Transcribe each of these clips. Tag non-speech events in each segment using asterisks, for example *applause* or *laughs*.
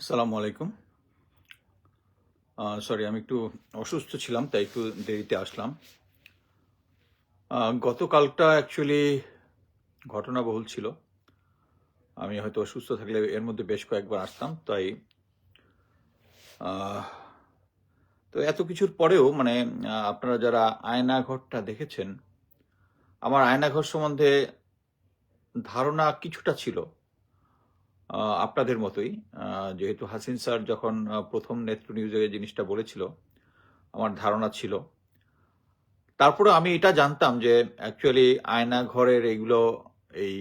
আসসালামু আলাইকুম। সরি আমি একটু অসুস্থ ছিলাম, তাই একটু দেরিতে আসলাম। গতকালটা অ্যাকচুয়ালি ঘটনাবহুল ছিল। আমি হয়তো অসুস্থ থাকলে এর মধ্যে বেশ কয়েকবার আসতাম, তাই তো এত কিছুর পরেও মানে আপনারা যারা আয়নাঘরটা দেখেছেন, আমার আয়নাঘর সম্বন্ধে ধারণা কিছুটা ছিল। আপনাদের মতোই যেহেতু হাসিন স্যার যখন প্রথম নেত্র নিউজে জিনিসটা বলেছিল, আমার ধারণা ছিল। তারপরে আমি এটা জানতাম যে অ্যাকচুয়ালি আয়না ঘরের এগুলো, এই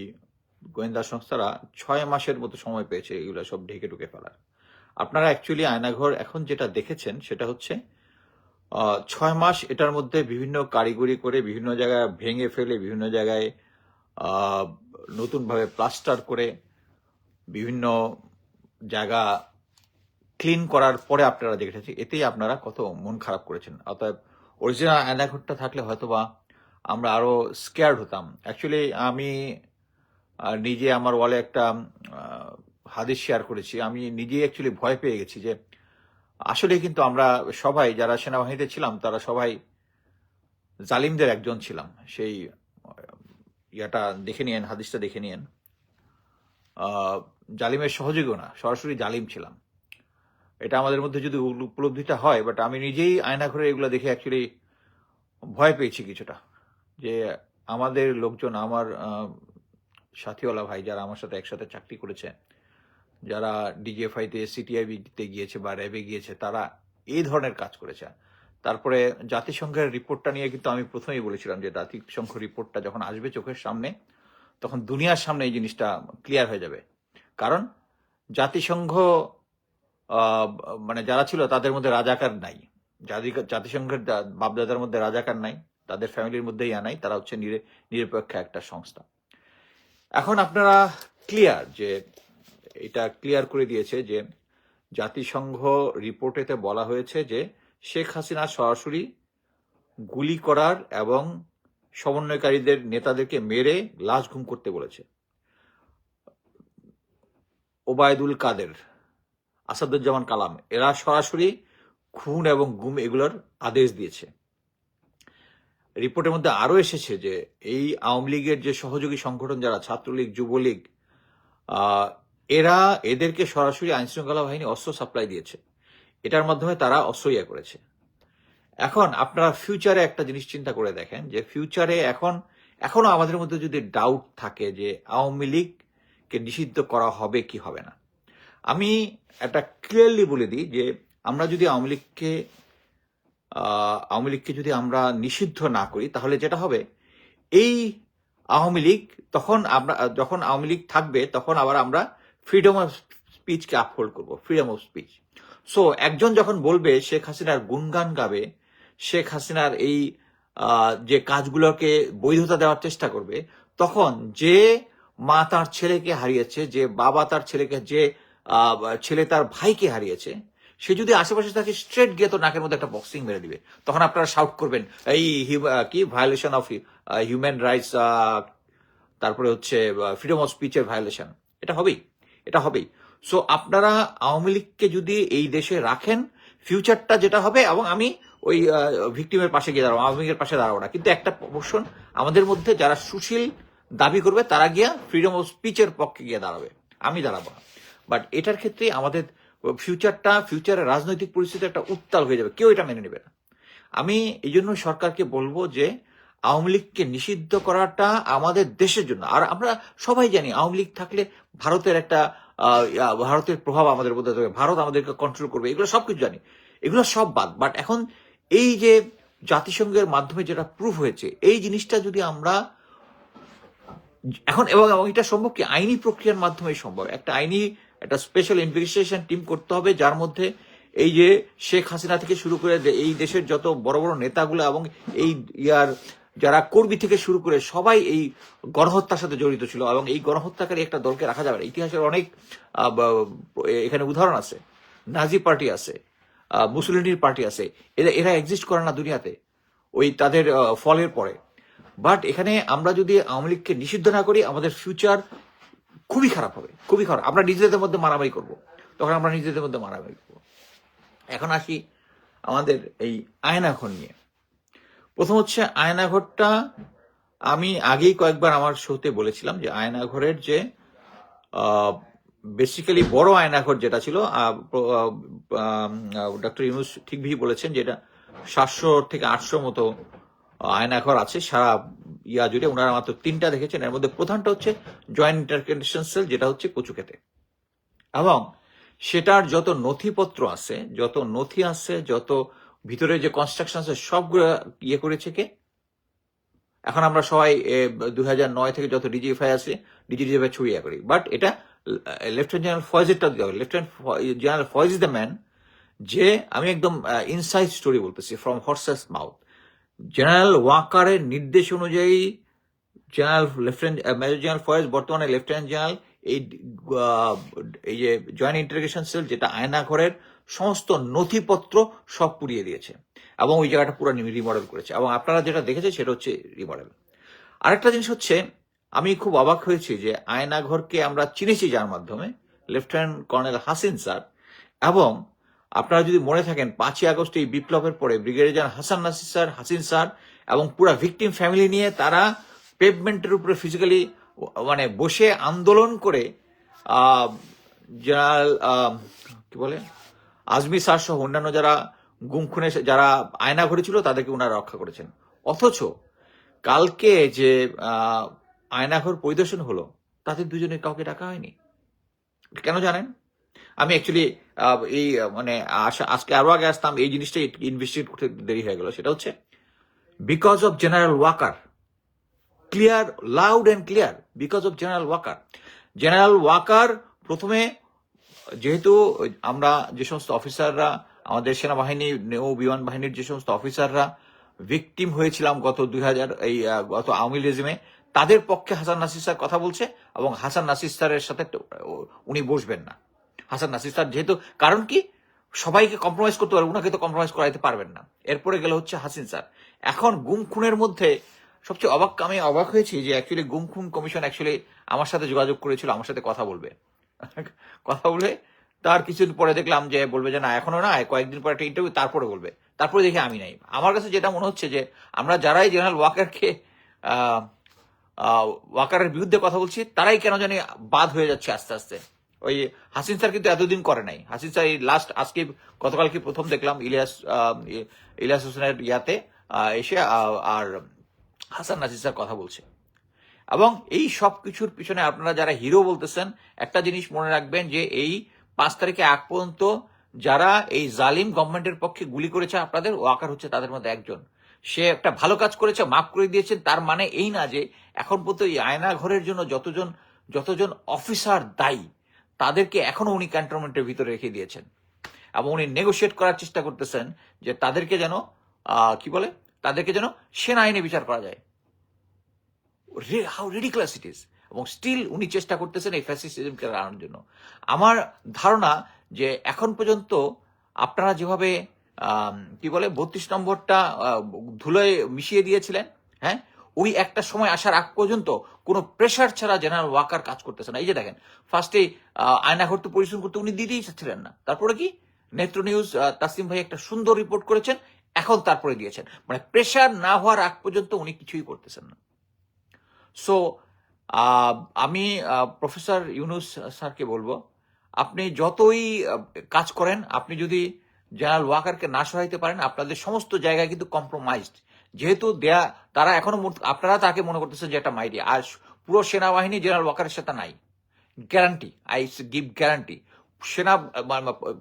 গোয়েন্দা সংস্থারা ছয় মাসের মতো সময় পেয়েছে এগুলো সব ঢেকে ঢুকে ফেলার। আপনারা অ্যাকচুয়ালি আয়নাঘর এখন যেটা দেখেছেন সেটা হচ্ছে ছয় মাস এটার মধ্যে বিভিন্ন কারিগরি করে বিভিন্ন জায়গায় ভেঙে ফেলে, বিভিন্ন জায়গায় নতুনভাবে প্লাস্টার করে বিভিন্ন জায়গা ক্লিন করার পরে আপনারা দেখেছেন এতেই আপনারা কত মন খারাপ করেছেন। অতএব অরিজিনাল অ্যানাঘরটা থাকলে হয়তোবা আমরা আরও স্কেয়ার্ড হতাম। অ্যাকচুয়ালি আমি নিজে আমার ওয়ালে একটা হাদিস শেয়ার করেছি। আমি নিজে অ্যাকচুয়ালি ভয় পেয়ে গেছি যে, আসলে কিন্তু আমরা সবাই যারা সেনাবাহিনীতে ছিলাম, তারা সবাই জালিমদের একজন ছিলাম। সেই, ইয়াটা দেখে নিয়েন, হাদিসটা দেখে নিয়েন। জালিমের সহযোগীও না, সরাসরি জালিম ছিলাম। এটা আমাদের মধ্যে যদি উপলব্ধিটা হয় বাট আমি নিজেই আয়না ঘরে এগুলো দেখে অ্যাকচুয়ালি ভয় পেয়েছি কিছুটা। যে আমাদের লোকজন, আমার সাথীওয়ালা ভাই যারা আমার সাথে একসাথে চাকরি করেছে, যারা ডিজিএফআইতে সিটিআইবিতে গিয়েছে বা র্যাবে গিয়েছে, তারা এই ধরনের কাজ করেছে। তারপরে জাতিসংঘের রিপোর্টটা নিয়ে কিন্তু আমি প্রথমেই বলেছিলাম যে জাতিসংঘ রিপোর্টটা যখন আসবে চোখের সামনে, তখন দুনিয়ার সামনে এই জিনিসটা ক্লিয়ার হয়ে যাবে। কারণ জাতিসংঘ মানে যারা ছিল তাদের মধ্যে রাজাকার নাই। জাতিসংঘের বাপদাদার মধ্যে রাজাকার নাই, তাদের ফ্যামিলির মধ্যেই নাই, তারা হচ্ছে নিরে- নিরপেক্ষ একটা সংস্থা। এখন আপনারা ক্লিয়ার যে, এটা ক্লিয়ার করে দিয়েছে যে, জাতিসংঘ রিপোর্টেতে বলা হয়েছে যে, শেখ হাসিনা সরাসরি গুলি করার এবং সমন্বয়কারীদের, নেতাদেরকে মেরে লাশ ঘুম করতে বলেছে। ওবায়দুল কাদের, আসাদুজ্জামান কালাম, এরা সরাসরি খুন এবং গুম এগুলোর আদেশ দিয়েছে। রিপোর্টের মধ্যে আরও এসেছে যে এই আওয়ামী লীগের যে সহযোগী সংগঠন যারা, ছাত্রলীগ, যুবলীগ এরা এদেরকে সরাসরি আইন শৃঙ্খলা বাহিনী অস্ত্র সাপ্লাই দিয়েছে। এটার মাধ্যমে তারা অস্ত্র ইয়ে করেছে। এখন আপনারা ফিউচারে একটা জিনিস চিন্তা করে দেখেন যে ফিউচারে এখন এখনও আমাদের মধ্যে যদি ডাউট থাকে যে আওয়ামী লীগকে নিষিদ্ধ করা হবে কি হবে না। আমি একটা ক্লিয়ারলি বলে দিই যে আমরা যদি আওয়ামী লীগকে আওয়ামী লীগকে যদি আমরা নিষিদ্ধ না করি, তাহলে যেটা হবে? এই আওয়ামী লীগ তখন আমরা, যখন আওয়ামী লীগ থাকবে, তখন আবার আমরা ফ্রিডম অফ স্পিচকে আপহোল্ড করব ফ্রিডম অফ স্পিচ সো একজন যখন বলবে, শেখ হাসিনার গুণগান গাবে শেখ হাসিনার এই যে কাজগুলোকে বৈধতা দেওয়ার চেষ্টা করবে, তখন যে মা তার ছেলেকে হারিয়েছে, যে বাবা তার ছেলেকে, যে ছেলে তার ভাইকে হারিয়েছে, সে যদি আশেপাশে থাকে স্ট্রেট গিয়ে তো নাকের মধ্যে একটা বক্সিং মেরে দিবে। তখন আপনারা শাউট করবেন, এই কি? ভায়োলেশন অফ হিউম্যান রাইটস তারপরে হচ্ছে ফ্রিডম অফ স্পিচের ভায়োলেশন এটা হবেই এটা হবেই। সো আপনারা আওয়ামী লীগকে যদি এই দেশে রাখেন ফিউচারটা যেটা হবে, এবং আমি ওই ভিকটিমের পাশে গিয়ে দাঁড়াবো, আওয়ামী লীগের পাশে দাঁড়াবো না। কিন্তু একটা পোর্শন আমাদের মধ্যে যারা সুশীল দাবি করবে, তারা গিয়া ফ্রিডম অফ স্পিচের পক্ষে গিয়ে দাঁড়াবে। আমি দাঁড়াবো না। বাট এটার ক্ষেত্রে আমাদের ফিউচারটা ফিউচারের রাজনৈতিক পরিস্থিতি একটা উত্তাল হয়ে যাবে। কেউ এটা মেনে নেবে না। আমি এই জন্য সরকারকে বলব যে, আওয়ামী লীগকে নিষিদ্ধ করাটা আমাদের দেশের জন্য। আর আমরা সবাই জানি, আওয়ামী লীগ থাকলে ভারতের একটা ভারতের প্রভাব আমাদের মধ্যে থাকবে। ভারত আমাদেরকে কন্ট্রোল করবে। এগুলো সবকিছু জানি। এগুলো সব বাদ। বাট এখন এই যে জাতিসংঘের মাধ্যমে যেটা প্রুফ হয়েছে, এই জিনিসটা যদি আমরা এখন এবং এবং এটা সম্ভব কি? আইনি প্রক্রিয়ার মাধ্যমে সম্ভব। একটা আইনি, একটা স্পেশাল ইনভেস্টিগেশন টিম করতে হবে, যার মধ্যে এই যে শেখ হাসিনা থেকে শুরু করে এই দেশের যত বড় বড় নেতাগুলো এবং এই ইয়ার যারা কর্মী থেকে শুরু করে সবাই এই গণহত্যার সাথে জড়িত ছিল এবং এই গণহত্যাকারী একটা দলকে রাখা যাবে না। ইতিহাসের অনেক এখানে উদাহরণ আছে। নাজি পার্টি আছে মুসলিনীর পার্টি আছে। এরা এরা এক্সিস্ট করে না দুনিয়াতে। ওই তাদের ফলের পরে। বাট এখানে আমরা যদি আওয়ামী লীগকে নিষিদ্ধ না করি, আমাদের ফিউচার খুবই খারাপ হবে, খুবই খারাপ। আমরা নিজেদের মধ্যে মারামারি করব। তখন আমরা নিজেদের মধ্যে মারামারি করব। এখন আসি আমাদের এই আয়নাঘর নিয়ে। প্রথম হচ্ছে আয়নাঘরটা আমি আগেই কয়েকবার আমার শোতে বলেছিলাম যে আয়নাঘরের যে বেসিক্যালি বড় আয়নাঘর যেটা ছিল ডক্টর ইউনুস ঠিকই বলেছেন যেটা সাতশো থেকে আটশো মতো আয়নাঘর আছে, সারা ইয়া জুড়ে ওনারা মাত্র তিনটা দেখেছেন। এর মধ্যে প্রধানটা হচ্ছে জয়েন্ট ইন্টারকন্ডিশন সেল যেটা হচ্ছে কচুক্ষেতে। এবং সেটার যত নথিপত্র আছে, যত নথি আছে, যত ভিতরে যে কনস্ট্রাকশন আছে, সবগুলো ইয়ে করেছে কে? এখন আমরা সবাই দুই নয় থেকে যত ডিজিএফআই আছে ডিজিএফআই ছড়িয়ে করি। বাট এটা লেফটেন্যান্ট জেনারেল ফয়েজেরটা দিতে হবে। Lieutenant general Faiz is the man যে, আমি একদম ইনসাইড স্টোরি বলতেছি ফ্রম হর্সেস মাউথ জেনারেল ওয়াকারের নির্দেশ অনুযায়ী general lieutenant major general Faiz বর্তমানে লেফটেন্যান্ট জেনারেল এই এই যে জয়েন্ট ইন্টারগ্রেশন সেল যেটা আয়নাঘরের সমস্ত নথিপত্র সব পুড়িয়ে দিয়েছে এবং ওই জায়গাটা পুরো রিমডেল করেছে। এবং আপনারা যেটা দেখেছেন সেটা হচ্ছে রিমডেল আরেকটা জিনিস হচ্ছে, আমি খুব অবাক হয়েছি যে আয়নাঘরকে আমরা চিনেছি যার মাধ্যমে লেফটেন্যান্ট কর্নেল হাসিন স্যার এবং আপনারা যদি মনে থাকেন, পাঁচই আগস্ট এই বিপ্লবের পরে brigadier general Hasan Nasir sir, Hasin sir এবং পুরা ভিকটিম ফ্যামিলি নিয়ে তারা পেভমেন্টের উপরে ফিজিক্যালি মানে বসে আন্দোলন করে জেনারেল কি বলে, আজমি স্যার সহ অন্যান্য যারা গুম খুনে যারা আয়না ঘরে ছিল তাদেরকে ওনারা রক্ষা করেছেন। অথচ কালকে যে আয়নাঘর পরিদর্শন হলো তাদের দুজনের কাউকে ডাকা হয়নি। কেন জানেন? আমি অ্যাকচুয়ালি এই মানে আজকে আরও আগে আসতাম, এই জিনিসটা ইনভেস্টিগেট করতে দেরি হয়ে গেল। সেটা হচ্ছে because of general Waker clear loud and clear because of general Waker general Waker প্রথমে, যেহেতু আমরা যে সমস্ত অফিসাররা আমাদের সেনাবাহিনী নৌ বিমান বাহিনীর যে সমস্ত অফিসাররা ভিকটিম হয়েছিলাম গত দুই হাজার, এই গত আওয়ামী রেজিমে তাদের পক্ষে হাসান নাসির স্যার কথা বলছে এবং হাসান নাসির স্যারের সাথে উনি বসবেন না। হাসান নাসির স্যার যেহেতু কারণ কি? সবাইকে কম্প্রোমাইজ করতে পারবে, উনাকে তো কম্প্রোমাইজ করাইতে পারবেন না। এরপরে গেল হচ্ছে হাসিন স্যার। এখন গুম খুনের মধ্যে সবচেয়ে অবাক, আমি অবাক হয়েছি যে অ্যাকচুয়ালি গুম খুন কমিশন অ্যাকচুয়ালি আমার সাথে যোগাযোগ করেছিল, আমার সাথে কথা বলবে। *laughs* কথা বলে তার কিছুদিন পরে দেখলাম যে বলবে যে, না, এখনও না, কয়েকদিন পরে একটা ইন্টারভিউ তারপরে বলবে। তারপরে দেখি আমি নাই। আমার কাছে যেটা মনে হচ্ছে যে, আমরা যারাই জেনারেল ওয়াকারকে ওয়াকারের বিরুদ্ধে কথা বলছি, তারাই কেন জানি বাদ হয়ে যাচ্ছে আস্তে আস্তে। ওই হাসিন স্যার কিন্তু এতদিন করে নাই। হাসিন স্যার এই লাস্ট আজকে গতকালকে প্রথম দেখলাম ইলিয়াস ইলিয়াস হোসেনের ইয়াতে এসে আর হাসান নাসির স্যার কথা বলছে। এবং এই সব কিছুর পিছনে আপনারা যারা হিরো বলতেছেন, একটা জিনিস মনে রাখবেন যে এই পাঁচ তারিখে আগ পর্যন্ত যারা এই জালিম গভর্নমেন্টের পক্ষে গুলি করেছে আপনাদের, ওয়াকার হচ্ছে তাদের মধ্যে একজন। সে একটা ভালো কাজ করেছে, মাফ করে দিয়েছেন, তার মানে এই না যে এখন পর্যন্ত এই আয়না ঘরের জন্য যতজন যতজন অফিসার দায়ী তাদেরকে এখনও উনি ক্যান্টনমেন্টের ভিতরে রেখে দিয়েছেন। এবং উনি নেগোশিয়েট করার চেষ্টা করতেছেন যে তাদেরকে যেন কি বলে? তাদেরকে যেন সেনা আইনে বিচার করা যায়। হাউ রিডিকুলাস ইট ইজ এবং স্টিল উনি চেষ্টা করতেছেন এই ফ্যাসিস্টিজমকে আনার জন্য। আমার ধারণা যে এখন পর্যন্ত আপনারা যেভাবে কি বলে, বত্রিশ নম্বরটা ধুলোয় মিশিয়ে দিয়েছিলেন হ্যাঁ? ওই একটা সময় আসার আগ পর্যন্ত কোনো প্রেশার ছাড়া জেনারেল ওয়াকার কাজ করতেছে না। এই যে দেখেন ফার্স্টে আয়নাঘর তো পরিশ্রম করতে উনি দিতেই চাচ্ছিলেন না। তারপরে কি? নেত্র নিউজ তাসিম ভাই একটা সুন্দর রিপোর্ট করেছেন, এখন তারপরে দিয়েছেন। মানে প্রেশার না হওয়ার আগ পর্যন্ত উনি কিছুই করতেছেন না। সো আমি প্রফেসর ইউনুস স্যারকে বলব, আপনি যতই কাজ করেন, আপনি যদি জেনারেল ওয়াকারকে না সহাইতে পারেন, আপনাদের সমস্ত জায়গায় কিন্তু কম্প্রোমাইজড যেহেতু দেয়া, তারা এখনও আপনারা তাকে মনে করতেছেন যে একটা মাইডি আর পুরো সেনাবাহিনী জেনারেল ওয়াকারের সাথে নাই। Guarantee, I give guarantee. সেনা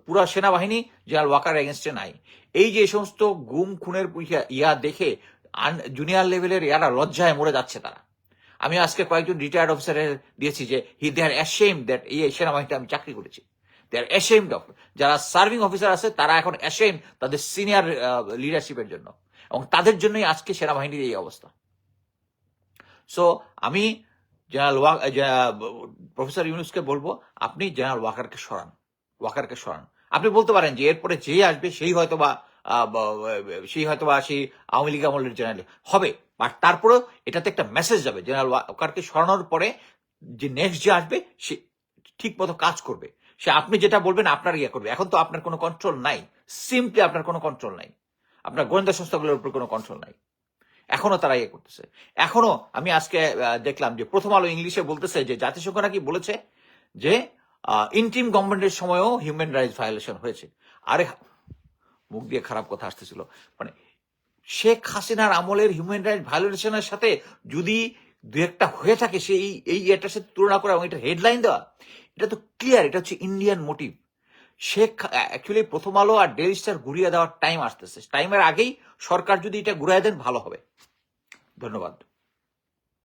পুরো সেনাবাহিনী জেনারেল ওয়াকার এগেনস্টে নাই। এই যে সমস্ত গুম, খুনের ইয়া দেখে জুনিয়র লেভেলের ইয়ারা লজ্জায় মরে যাচ্ছে তারা। আমি আজকে কয়েকজন রিটায়ার্ড অফিসারের দিয়েছি যে হি দে আর অ্যাশেম দ্যাট এই সেনাবাহিনীতে আমি চাকরি করেছি। দে আর অ্যাশেমড অফ যারা সার্ভিং অফিসার আছে, তারা এখন অ্যাশেম তাদের সিনিয়র লিডারশিপের জন্য। এবং তাদের জন্যই আজকে সেনাবাহিনীর এই অবস্থা। সো আমি জেনারেল প্রফেসর ইউনুসকে বলব, আপনি জেনারেল ওয়াকারকে সরান ওয়াকারকে সরান। আপনি বলতে পারেন যে এরপরে যে আসবে, সেই হয়তো বা, সেই হয়তো বা সেই আওয়ামী লীগ আমলের জেনারেল হবে। বাট তারপরেও এটাতে একটা মেসেজ যাবে, জেনারেল ওয়াকারকে সরানোর পরে যে নেক্সট যে আসবে, সে ঠিক মতো কাজ করবে। সে আপনি যেটা বলবেন, আপনার ইয়ে করবে। এখন তো আপনার কোনো কন্ট্রোল নাই। সিম্পলি আপনার কোনো কন্ট্রোল নাই। আপনার গোয়েন্দা সংস্থাগুলোর উপর কোনো কন্ট্রোল নাই। এখনও তারা ইয়ে করতেছে। এখনও আমি আজকে দেখলাম যে প্রথম আলো ইংলিশে বলতেছে যে জাতিসংঘ নাকি বলেছে যে ইন্টিম গভর্নমেন্টের সময়ও হিউম্যান রাইটস ভায়োলেশন হয়েছে। আরে, মুখ দিয়ে খারাপ কথা আসতেছিল। মানে শেখ হাসিনার আমলের হিউম্যান রাইটস ভায়োলেশনের সাথে যদি দু একটা হয়ে থাকে, সেই, এই এটার সাথে তুলনা করা এবং এটা হেডলাইন দেওয়া, এটা তো ক্লিয়ার এটা হচ্ছে ইন্ডিয়ান মোটিভ শেখ অ্যাকচুয়ালি প্রথম আলো আর ডেলি স্টার ঘুরিয়ে দেওয়ার টাইম আসতেছে। টাইমের আগেই সরকার যদি এটা ঘুরিয়ে দেন, ভালো হবে। ধন্যবাদ।